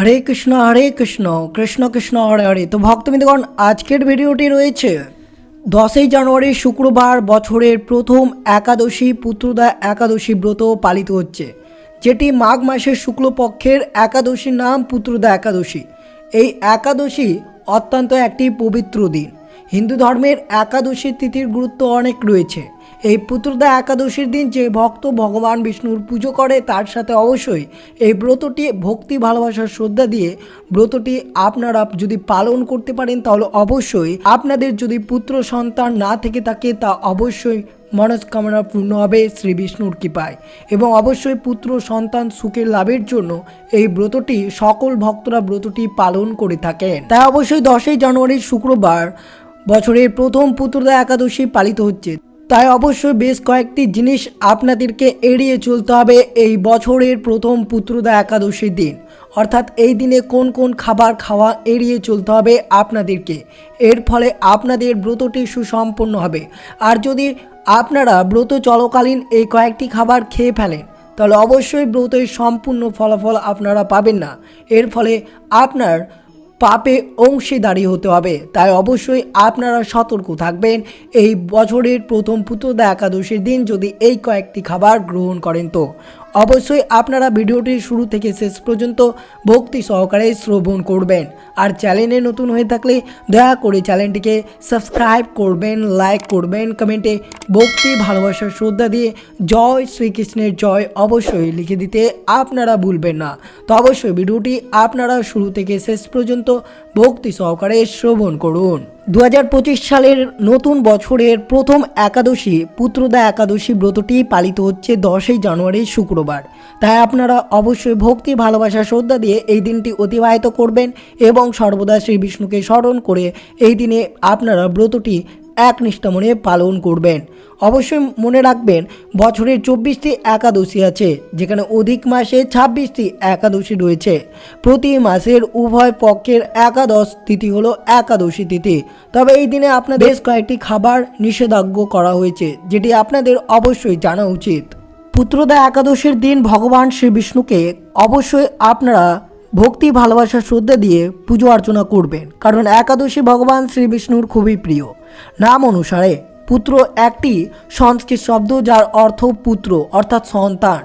হরে কৃষ্ণ হরে কৃষ্ণ কৃষ্ণ কৃষ্ণ, হরে হরে। তো ভক্তবৃন্দগণ, আজকের ভিডিওটি রয়েছে দশই জানুয়ারি শুক্রবার বছরের প্রথম একাদশী পুত্রদা একাদশী ব্রত পালিত হচ্ছে, যেটি মাঘ মাসের শুক্লপক্ষের একাদশীর নাম পুত্রদা একাদশী। এই একাদশী অত্যন্ত একটি পবিত্র দিন। হিন্দু ধর্মের একাদশী তিথির গুরুত্ব অনেক রয়েছে। এই পুত্রদা একাদশীর দিন যে ভক্ত ভগবান বিষ্ণুর পুজো করে, তার সাথে অবশ্যই এই ব্রতটি ভক্তি ভালোবাসার শ্রদ্ধা দিয়ে ব্রতটি আপনারা যদি পালন করতে পারেন, তাহলে অবশ্যই আপনাদের যদি পুত্র সন্তান না থেকে থাকে, তা অবশ্যই মনস্কামনা পূর্ণ হবে শ্রী বিষ্ণুর কৃপায়। এবং অবশ্যই পুত্র সন্তান সুখের লাভের জন্য এই ব্রতটি, সকল ভক্তরা ব্রতটি পালন করে থাকেন। তাই অবশ্যই দশই জানুয়ারি শুক্রবার বছরের প্রথম পুত্রদা একাদশী পালিত হচ্ছে। তাই অবশ্যই বেশ কয়েকটি জিনিস আপনাদেরকে এড়িয়ে চলতে হবে এই বছরের প্রথম পুত্রদা একাদশীর দিন। অর্থাৎ এই দিনে কোন কোন খাবার খাওয়া এড়িয়ে চলতে হবে আপনাদেরকে। এর ফলে আপনাদের ব্রতটি সুসম্পন্ন হবে। আর যদি আপনারা ব্রত চলকালীন এই কয়েকটি খাবার খেয়ে ফেলেন, তাহলে অবশ্যই ব্রতের সম্পূর্ণ ফলাফল আপনারা পাবেন না। এর ফলে আপনার পাপে অংশীদারি হতে হবে। তাই অবশ্যই আপনারা সতর্ক থাকবেন। এই বছরের প্রথম পুত্রদা একাদশীর দিন যদি এই কয়েকটি খাবার গ্রহণ করেন তো। অবশ্যই আপনারা ভিডিওটির শুরু থেকে শেষ পর্যন্ত ভক্তি সহকারে শ্রবণ করবেন। আর চ্যানেলে নতুন হয়ে থাকলে দয়া করে চ্যানেলটিকে সাবস্ক্রাইব করবেন, লাইক করবেন, কমেন্টে ভক্তি ভালোবাসার শ্রদ্ধা দিয়ে জয় শ্রীকৃষ্ণের জয় অবশ্যই লিখে দিতে আপনারা ভুলবেন না। তো অবশ্যই ভিডিওটি আপনারা শুরু থেকে শেষ পর্যন্ত ভক্তি সহকারে শ্রবণ করুন। দু হাজার পঁচিশ সালের নতুন বছরের প্রথম একাদশী, পুত্রদা একাদশী ব্রতটি পালিত হচ্ছে দশই জানুয়ারি শুক্রবার। তাই আপনারা অবশ্যই ভক্তি, ভালোবাসা, শ্রদ্ধা দিয়ে এই দিনটি অতিবাহিত করবেন এবং সর্বদা শ্রী বিষ্ণুকে স্মরণ করে এই দিনে আপনারা ব্রতটি একনিষ্ঠ মনে পালন করবেন। অবশ্যই মনে রাখবেন, বছরের চব্বিশটি একাদশী আছে, যেখানে অধিক মাসে ছাব্বিশটি একাদশী রয়েছে। প্রতি মাসের উভয় পক্ষের একাদশ তিথি হলো একাদশী তিথি। তবে এই দিনে আপনাদের বেশ কয়েকটি খাবার নিষেধাজ্ঞ করা হয়েছে, যেটি আপনাদের অবশ্যই জানা উচিত। পুত্রদা একাদশীর দিন ভগবান শ্রী বিষ্ণুকে অবশ্যই আপনারা ভক্তি, ভালোবাসা, শ্রদ্ধা দিয়ে পুজো অর্চনা করবেন, কারণ একাদশী ভগবান শ্রী বিষ্ণুর খুবই প্রিয়। নাম অনুসারে পুত্র একটি সংস্কৃত শব্দ যার অর্থ পুত্র, অর্থাৎ সন্তান।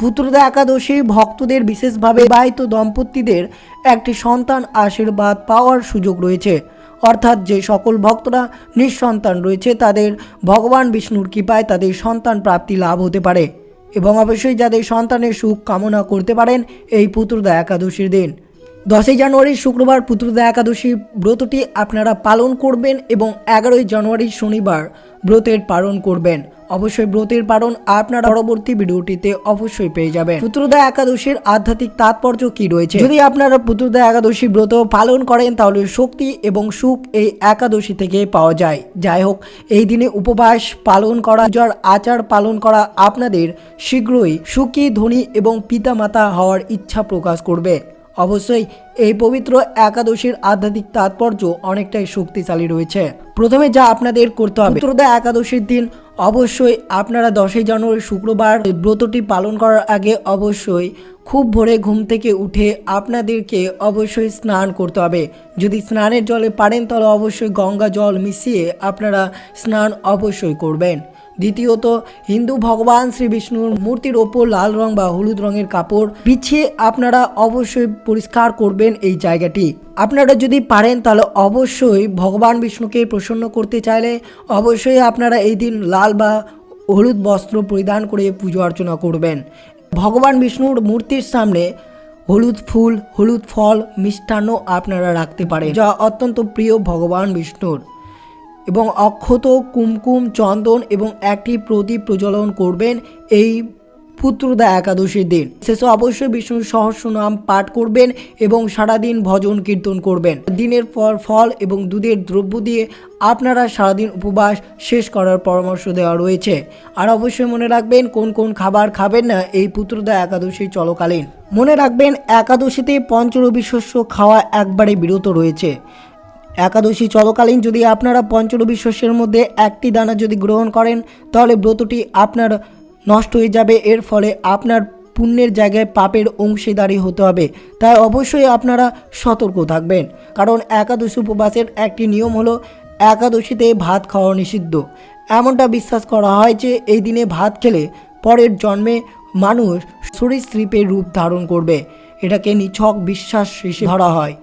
পুত্রদা একাদশী ভক্তদের বিশেষভাবে বিবাহিত দম্পতিদের একটি সন্তান আশীর্বাদ পাওয়ার সুযোগ রয়েছে। অর্থাৎ যে সকল ভক্তরা নিঃসন্তান রয়েছে, তাদের ভগবান বিষ্ণুর কৃপায় তাদের সন্তান প্রাপ্তি লাভ হতে পারে। এবং অবশ্যই যাদের সন্তানের সুখ কামনা করতে পারেন, এই পুত্রদা একাদশীর দিন। দশই জানুয়ারি শুক্রবার পুত্রদা একাদশী ব্রতটি আপনারা পালন করবেন এবং এগারোই জানুয়ারি শনিবার ব্রতের পালন করবেন। অবশ্যই ব্রতের পালন আপনারা পরবর্তী ভিডিওটিতে অবশ্যই পেয়ে যাবেন। পুত্রদা একাদশীর আধ্যাত্মিক তাৎপর্য কি রয়েছে? যদি আপনারা পুত্রদা একাদশী ব্রত পালন করেন, তাহলে শক্তি এবং সুখ এই একাদশী থেকে পাওয়া যায়। যাই হোক, এই দিনে উপবাস পালন করা যার আচার পালন করা আপনাদের শীঘ্রই সুখী, ধনী এবং পিতামাতা হওয়ার ইচ্ছা প্রকাশ করবে। অবশ্যই এই পবিত্র একাদশীর আধ্যাত্মিক তাৎপর্য অনেকটাই শক্তিশালী রয়েছে। প্রথমে যা আপনাদের করতে হবে। পুত্রদা একাদশীর দিন অবশ্যই আপনারা দশই জানুয়ারি শুক্রবার ব্রতটি পালন করার আগে অবশ্যই খুব ভোরে ঘুম থেকে উঠে আপনাদেরকে অবশ্যই স্নান করতে হবে। যদি স্নানের জলে পারেন তাহলে অবশ্যই গঙ্গা জল মিশিয়ে আপনারা স্নান অবশ্যই করবেন। দ্বিতীয়ত, হিন্দু ভগবান শ্রী বিষ্ণুর মূর্তির ওপর লাল রং বা হলুদ রঙের কাপড় বিছিয়ে আপনারা অবশ্যই পরিষ্কার করবেন এই জায়গাটি। আপনারা যদি পারেন তাহলে অবশ্যই ভগবান বিষ্ণুকে প্রসন্ন করতে চাইলে অবশ্যই আপনারা এই দিন লাল বা হলুদ বস্ত্র পরিধান করে পুজো অর্চনা করবেন। ভগবান বিষ্ণুর মূর্তির সামনে হলুদ ফুল, হলুদ ফল মিষ্টান্ন আপনারা রাখতে পারেন, যা অত্যন্ত প্রিয় ভগবান বিষ্ণুর। এবং অক্ষত, কুমকুম, চন্দন এবং একটি প্রদীপ প্রজ্বলন করবেন এই পুত্রদা একাদশীর দিন। শেষে অবশ্যই বিষ্ণুর সহস্র নাম পাঠ করবেন এবং সারাদিন ভজন কীর্তন করবেন। দিনের পর ফল এবং দুধের দ্রব্য দিয়ে আপনারা সারাদিন উপবাস শেষ করার পরামর্শ দেওয়া রয়েছে। আর অবশ্যই মনে রাখবেন, কোন কোন খাবার খাবেন না, এই পুত্রদা একাদশী চলকালীন। মনে রাখবেন, একাদশীতে পঞ্চরবি শস্য খাওয়া একবারে বিরত রয়েছে। একাদশী চলকালীন যদি আপনারা পঞ্চরবি শস্যের মধ্যে একটি দানা যদি গ্রহণ করেন, তাহলে ব্রতটি আপনার নষ্ট হয়ে যাবে। এর ফলে আপনার পুণ্যের জায়গায় পাপের অংশীদারি হতে হবে। তাই অবশ্যই আপনারা সতর্ক থাকবেন। কারণ একাদশী উপবাসের একটি নিয়ম হলো একাদশীতে ভাত খাওয়া নিষিদ্ধ। এমনটা বিশ্বাস করা হয় যে এই দিনে ভাত খেলে পরের জন্মে মানুষ সরীসৃপের রূপ ধারণ করবে। এটাকে নিছক বিশ্বাস হিসেবে ধরা হয়।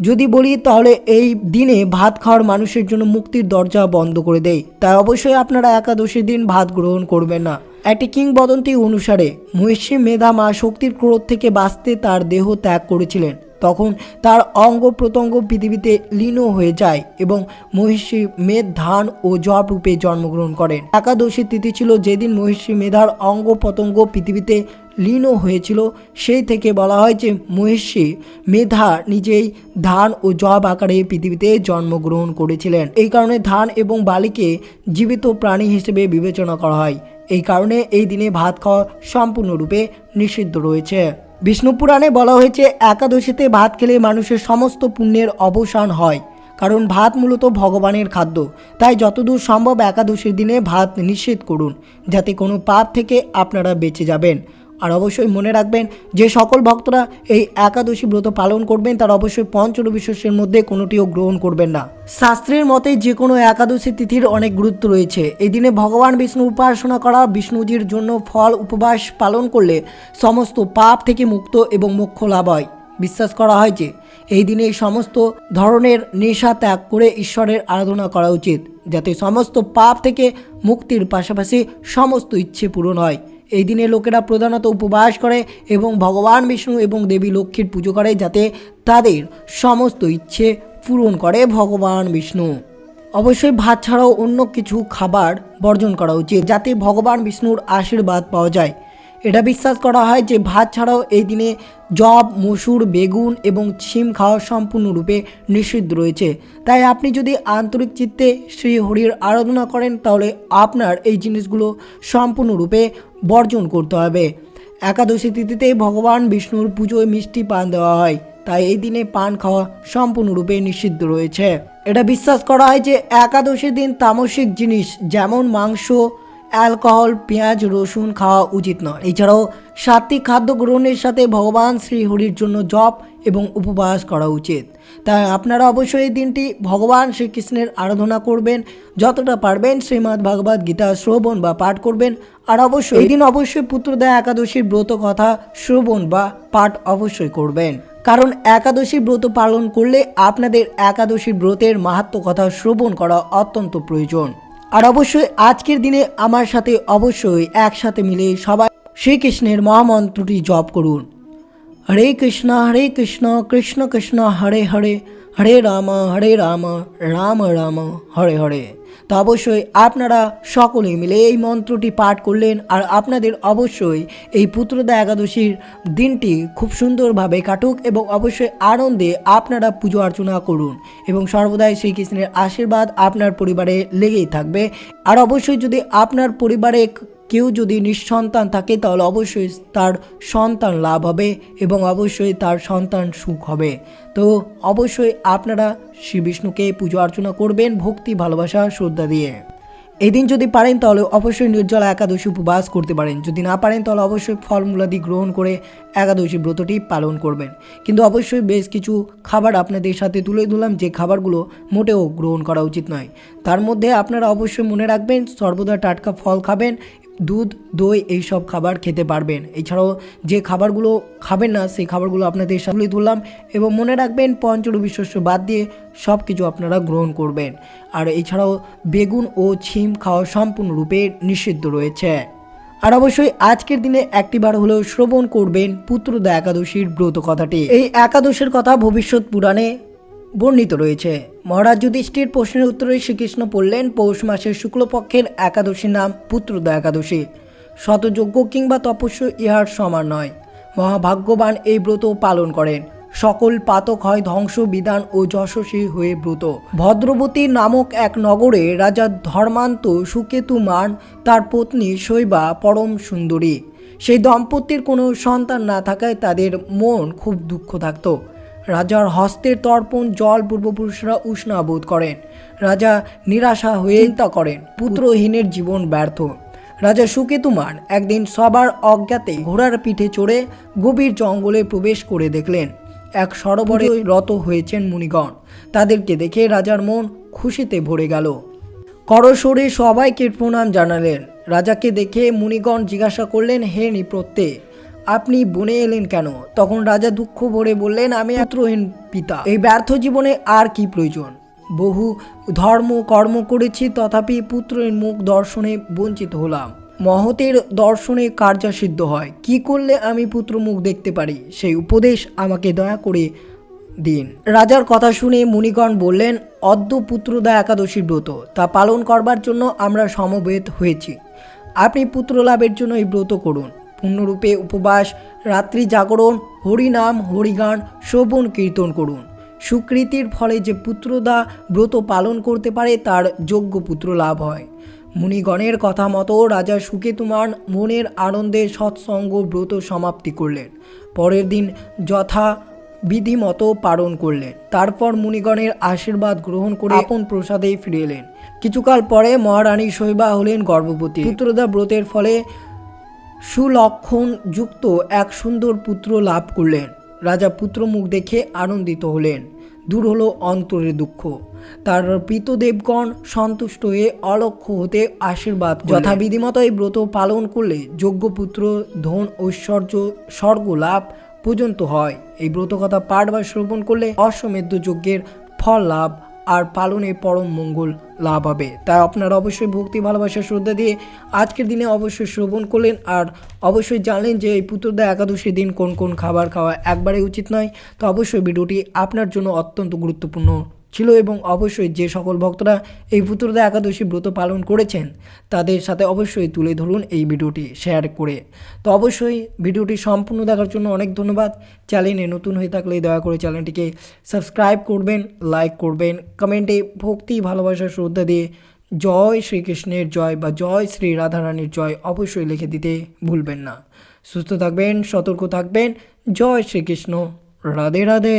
যদি বলি, তাহলে এই দিনে ভাত খাওয়ার মানুষের জন্য মুক্তির দরজা বন্ধ করে দেয় তাই অবশ্যই আপনারা একাদশীর দিন ভাত গ্রহণ করবেন না। একটি কিংবদন্তি অনুসারে মহিষী মেধা মা শক্তির ক্রোধ থেকে বাঁচতে তার দেহ ত্যাগ করেছিলেন। তখন তার অঙ্গ প্রত্যঙ্গ পৃথিবীতে লীন হয়ে যায় এবং মহিষী মেধ, ধান ও জব রূপে জন্মগ্রহণ করেন। একাদশী তিথি ছিল যেদিন মহিষী মেধার অঙ্গ প্রত্যঙ্গ পৃথিবীতে লীন হয়েছিল। সেই থেকে বলা হয় যে মহিষী মেধা নিজেই ধান ও জব আকারে পৃথিবীতে জন্মগ্রহণ করেছিলেন। এই কারণে ধান এবং বালিকে জীবিত প্রাণী হিসেবে বিবেচনা করা হয়। এই কারণে এই দিনে ভাত খাওয়া সম্পূর্ণরূপে নিষিদ্ধ রয়েছে। বিষ্ণু পুরাণে বলা হয়েছে, একাদশীতে ভাত খেলে মানুষের সমস্ত পুণ্যের অবসান হয়, কারণ ভাত মূলত ভগবানের খাদ্য। তাই যতদূর সম্ভব একাদশীর দিনে ভাত নিষেধ করুন, যাতে কোনো পাপ থেকে আপনারা বেঁচে যাবেন। আর অবশ্যই মনে রাখবেন যে সকল ভক্তরা এই একাদশী ব্রত পালন করবেন, তারা অবশ্যই পঞ্চরবিশ্বাসের মধ্যে কোনোটিও গ্রহণ করবেন না। শাস্ত্রের মতে যে কোনো একাদশী তিথির অনেক গুরুত্ব রয়েছে। এই দিনে ভগবান বিষ্ণু উপাসনা করা, বিষ্ণুজির জন্য ফল, উপবাস পালন করলে সমস্ত পাপ থেকে মুক্ত এবং মোক্ষ লাভ হয়। বিশ্বাস করা হয় যে, এই দিনে সমস্ত ধরনের নেশা ত্যাগ করে ঈশ্বরের আরাধনা করা উচিত, যাতে সমস্ত পাপ থেকে মুক্তির পাশাপাশি সমস্ত ইচ্ছে পূরণ হয়। এই দিনে লোকেরা প্রধানত উপবাস করে এবং ভগবান বিষ্ণু এবং দেবী লক্ষ্মীর পুজো করে যাতে তাদের সমস্ত ইচ্ছে পূরণ করে ভগবান বিষ্ণু। অবশ্যই ভাত ছাড়াও অন্য কিছু খাবার বর্জন করা উচিত যাতে ভগবান বিষ্ণুর আশীর্বাদ পাওয়া যায়। এটা বিশ্বাস করা হয় যে ভাত ছাড়াও এই দিনে জব, মসুর, বেগুন এবং ছিম খাওয়া সম্পূর্ণরূপে নিষিদ্ধ রয়েছে। তাই আপনি যদি আন্তরিক চিত্তে শ্রী হরির আরাধনা করেন, তাহলে আপনার এই জিনিসগুলো সম্পূর্ণরূপে বর্জন করতে হবে। একাদশী তিথিতে ভগবান বিষ্ণুর পুজোয় মিষ্টি পান দেওয়া হয়। তাই এই দিনে পান খাওয়া সম্পূর্ণরূপে নিষিদ্ধ রয়েছে। এটা বিশ্বাস করা হয় যে একাদশীর দিন তামসিক জিনিস, যেমন মাংস অ্যালকোহল, পেঁয়াজ, রসুন খাওয়া উচিত নয়। এছাড়াও সাত্বিক খাদ্য গ্রহণের সাথে ভগবান শ্রীহরির জন্য জপ এবং উপবাস করা উচিত। তাই আপনারা অবশ্যই এই দিনটি ভগবান শ্রীকৃষ্ণের আরাধনা করবেন। যতটা পারবেন শ্রীমদ্ ভাগবত গীতা শ্রবণ বা পাঠ করবেন। আর অবশ্যই এই দিন অবশ্যই পুত্রদা একাদশীর ব্রত কথা শ্রবণ বা পাঠ অবশ্যই করবেন। কারণ একাদশী ব্রত পালন করলে আপনাদের একাদশী ব্রতের মাহাত্ম কথা শ্রবণ করা অত্যন্ত প্রয়োজন। আর অবশ্যই আজকের দিনে আমার সাথে অবশ্যই একসাথে মিলে সবাই শ্রীকৃষ্ণের মহামন্ত্রটি জপ করুন। হরে কৃষ্ণ হরে কৃষ্ণ কৃষ্ণ কৃষ্ণ, হরে হরে। হরে রাম হরে রাম রাম রাম, হরে হরে। তো অবশ্যই আপনারা সকলে মিলে এই মন্ত্রটি পাঠ করলেন আর আপনাদের অবশ্যই এই পুত্রদা একাদশীর দিনটি খুব সুন্দরভাবে কাটুক এবং অবশ্যই আনন্দে আপনারা পুজো অর্চনা করুন এবং সর্বদাই শ্রীকৃষ্ণের আশীর্বাদ আপনার পরিবারে লেগেই থাকবে। আর অবশ্যই যদি আপনার পরিবারে কেউ যদি নিঃসন্তান থাকে, তাহলে অবশ্যই তার সন্তান লাভ হবে এবং অবশ্যই তার সন্তান সুখ হবে। তো অবশ্যই আপনারা শ্রী বিষ্ণুকে পুজো অর্চনা করবেন ভক্তি, ভালোবাসা, শ্রদ্ধা দিয়ে। এই দিন যদি পারেন, তাহলে অবশ্যই নির্জলা একাদশী উপবাস করতে পারেন। যদি না পারেন, তাহলে অবশ্যই ফলমূলাদি গ্রহণ করে একাদশী ব্রতটি পালন করবেন। কিন্তু অবশ্যই বেশ কিছু খাবার আপনাদের সাথে তুলে ধরলাম, যে খাবারগুলো মোটেও গ্রহণ করা উচিত নয়। তার মধ্যে আপনারা অবশ্যই মনে রাখবেন, সর্বদা টাটকা ফল খাবেন দুধ, দই এই সব খাবার খেতে পারবেন। এছাড়াও যে খাবারগুলো খাবেন না, সেই খাবারগুলো আপনাদের সামনে তুললাম এবং মনে রাখবেন পঞ্চরবি শস্য বাদ দিয়ে সব কিছু আপনারা গ্রহণ করবেন। আর এছাড়াও বেগুন ও ছিম খাওয়া সম্পূর্ণরূপে নিষিদ্ধ রয়েছে। আর অবশ্যই আজকের দিনে একটিবার হলেও শ্রবণ করবেন পুত্রদা একাদশীর ব্রত কথাটি এই একাদশীর কথা ভবিষ্যৎ পুরাণে বর্ণিত রয়েছে। মহারাজ যুধিষ্ঠির প্রশ্নের উত্তরে শ্রীকৃষ্ণ বললেন পৌষ মাসের শুক্লপক্ষের একাদশীর নাম পুত্রদা একাদশী। শতযজ্ঞ কিংবা তপস্য ইহার সমান নয়। মহাভাগ্যবান এই ব্রত পালন করেন। সকল পাতক হয় ধ্বংস, বিধান ও যশস্বী হয়ে ব্রত। ভদ্রবতী নামক এক নগরে রাজা ধর্মান্ত সুকেতু মান, তার পত্নী শৈবা পরম সুন্দরী। সেই দম্পতির কোনো সন্তান না থাকায় তাদের মন খুব দুঃখ থাকতো। রাজার হস্তের তর্পণ জল পূর্বপুরুষরা উষ্ণাবোধ করেন। রাজা নিরাশা হয়ে চিন্তা করেন, পুত্রহীনের জীবন ব্যর্থ। রাজা সুকেতুমান একদিন সবার অজ্ঞাতে ঘোড়ার পিঠে চড়ে গভীর জঙ্গলে প্রবেশ করে দেখলেন, এক সরোবরে রত হয়েছেন মুনিগণ। তাদেরকে দেখে রাজার মন খুশিতে ভরে গেল। করসরে সবাইকে প্রণাম জানালেন। রাজাকে দেখে মুনিগণ জিজ্ঞাসা করলেন, হে নিপত্যে আপনি বনে এলেন কেন? তখন রাজা দুঃখ ভরে বললেন, আমি পুত্রহীন পিতা। এই ব্যর্থ জীবনে আর কি প্রয়োজন? বহু ধর্ম কর্ম করেছি, তথাপি পুত্রের মুখ দর্শনে বঞ্চিত হলাম। মহতের দর্শনে কার্যসিদ্ধ হয়। কি করলে আমি পুত্র মুখ দেখতে পারি? সেই উপদেশ আমাকে দয়া করে দিন। রাজার কথা শুনে মুনিগণ বললেন, অদ্য পুত্রদা একাদশী ব্রত। তা পালন করবার জন্য আমরা সমবেত হয়েছি। আপনি পুত্র লাভের জন্য এই ব্রত করুন। পূর্ণরূপে উপবাস, রাত্রি জাগরণ হরিনাম হরিগান শ্রবণ, কীর্তন করুন। সুকৃতির ফলে যে পুত্রদা ব্রত পালন করতে পারে, তার যোগ্য পুত্র লাভ হয়। মুনিগণের কথা মতো রাজা সুকেতুমান মনের আনন্দে সৎসঙ্গ ব্রত সমাপ্তি করলেন। পরের দিন যথা বিধিমতো পালন করলেন। তারপর মুনিগণের আশীর্বাদ গ্রহণ করে আপন প্রসাদে ফিরে এলেন। কিছুকাল পরে মহারানী শৈবা হলেন গর্ভবতী। পুত্রদা ব্রতের ফলে সুলক্ষণ যুক্ত এক সুন্দর পুত্র লাভ করলেন। রাজা পুত্র মুখ দেখে আনন্দিত হলেন। দূর হলো অন্তরের দুঃখ। তার পিতদেবগণ সন্তুষ্ট হয়ে অলক্ষ্য হতে আশীর্বাদ যথাবিধিমতো এই ব্রত পালন করলে যোগ্য পুত্র ধন ঐশ্বর্য স্বর্গ লাভ পর্যন্ত হয়। এই ব্রত কথা পাঠ বা শ্রবণ করলে অশ্বমেধ যজ্ঞের ফল লাভ আর পালনে পরম মঙ্গল লাভ হবে। তাই আপনারা অবশ্যই ভক্তি, ভালোবাসা, শ্রদ্ধা দিয়ে আজকের দিনে অবশ্যই শ্রবণ করলেন আর অবশ্যই জানলেন যে এই পুত্রদা একাদশীর দিন কোন কোন খাবার খাওয়া একবারে উচিত নয়। তো অবশ্যই ভিডিওটি আপনার জন্য অত্যন্ত গুরুত্বপূর্ণ। ছিল এবং অবশ্যই যে সকল ভক্তরা এই পুত্রদা একাদশী ব্রত পালন করেছেন, তাদের সাথে অবশ্যই তুলে ধরুন এই ভিডিওটি শেয়ার করে। তো অবশ্যই ভিডিওটি সম্পূর্ণ দেখার জন্য অনেক ধন্যবাদ। চ্যানেলে নতুন হয়ে থাকলে দয়া করে চ্যানেলটিকে সাবস্ক্রাইব করবেন লাইক করবেন কমেন্টে ভক্তি, ভালোবাসা, শ্রদ্ধা দিয়ে জয় শ্রীকৃষ্ণের জয় বা জয় শ্রী রাধারানীর জয় অবশ্যই লিখে দিতে ভুলবেন না। সুস্থ থাকবেন, সতর্ক থাকবেন। জয় শ্রীকৃষ্ণ। রাধে রাধে।